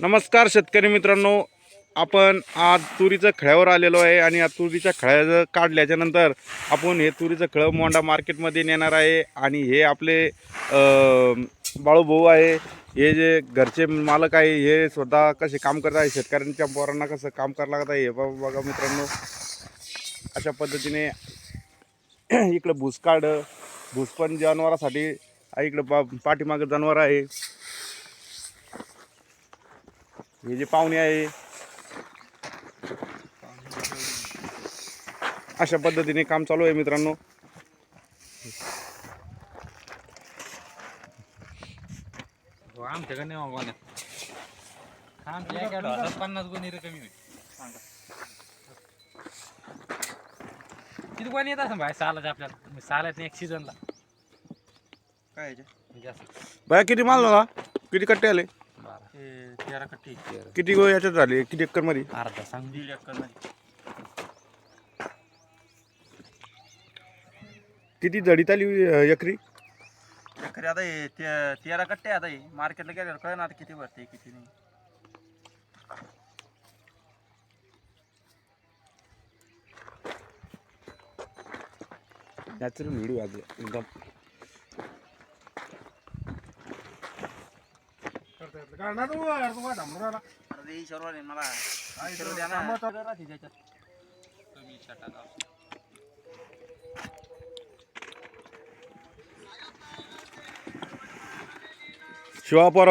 नमस्कार शेतकरी मित्रांनो. आपण आज तुरीचं खळ्यावर आलेलो आहे आणि या तुरीच्या खळ्याचं काढल्याच्या नंतर आपण हे तुरीचं खळं मोंडा मार्केटमध्ये नेणार आहे आणि हे आपले बाळूभाऊ आहे. हे जे घरचे मालक आहे हे स्वतः कसे काम करत आहे शेतकऱ्यांच्या पोरांना कसं काम करावं लागत आहे हे बघा बघा मित्रांनो. अशा पद्धतीने इकडं भूस काढ भूस पण जनावरासाठी इकडं पा पाठीमागं जनावर आहे. हे जे पाहुणे आहे अशा पद्धतीने काम चालू आहे मित्रांनो. हो, आमच्याकडे नाही पन्नास गुणी कमी होईल किती गुणी येत असं भाई? सालाच आपल्याला सालाच एक सीझनला काय? म्हणजे बाया किती माल किती कट्टे आले? तेरा कट्टी किती गो याच्यात झाले? किती एकरमध्ये? अर्धा सांग. दीड एकरमध्ये. किती जडीत आली अं, एकरी? एकरी आता हे ते- तेरा कट्टे आता हे. मार्केटला गेल्यावर कळणार आता किती भरते किती नाही. नॅचरल व्हिडिओ आज एकदम आता ते मला ईश्वर द्या ना. राहते त्याच्यात.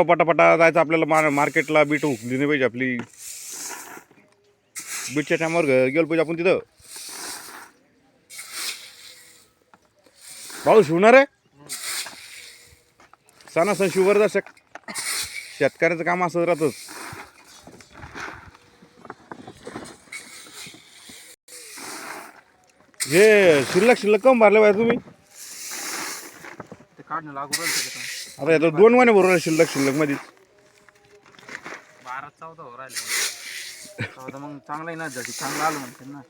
पटापटा जायचं आपल्याला मार मार्केटला बीट उकली नाही पाहिजे आपली बीटच्या टायमावर गेलो पाहिजे आपण तिथं भाऊ शिवणार आहे सणासण शिवर दर्शक शेतकऱ्याचं काम असं राहतच. हे शिल्लक शिल्लक कम भरले पाहिजे तुम्ही. ते काढणं लागू राहिलं त्याच्यात. आता याचं दोन महिने भरवले शिल्लक शिल्लकमध्ये बारा चौदा हो राहिले. मग चांगलं आहे ना जशी चांगलं आलं म्हणते ना.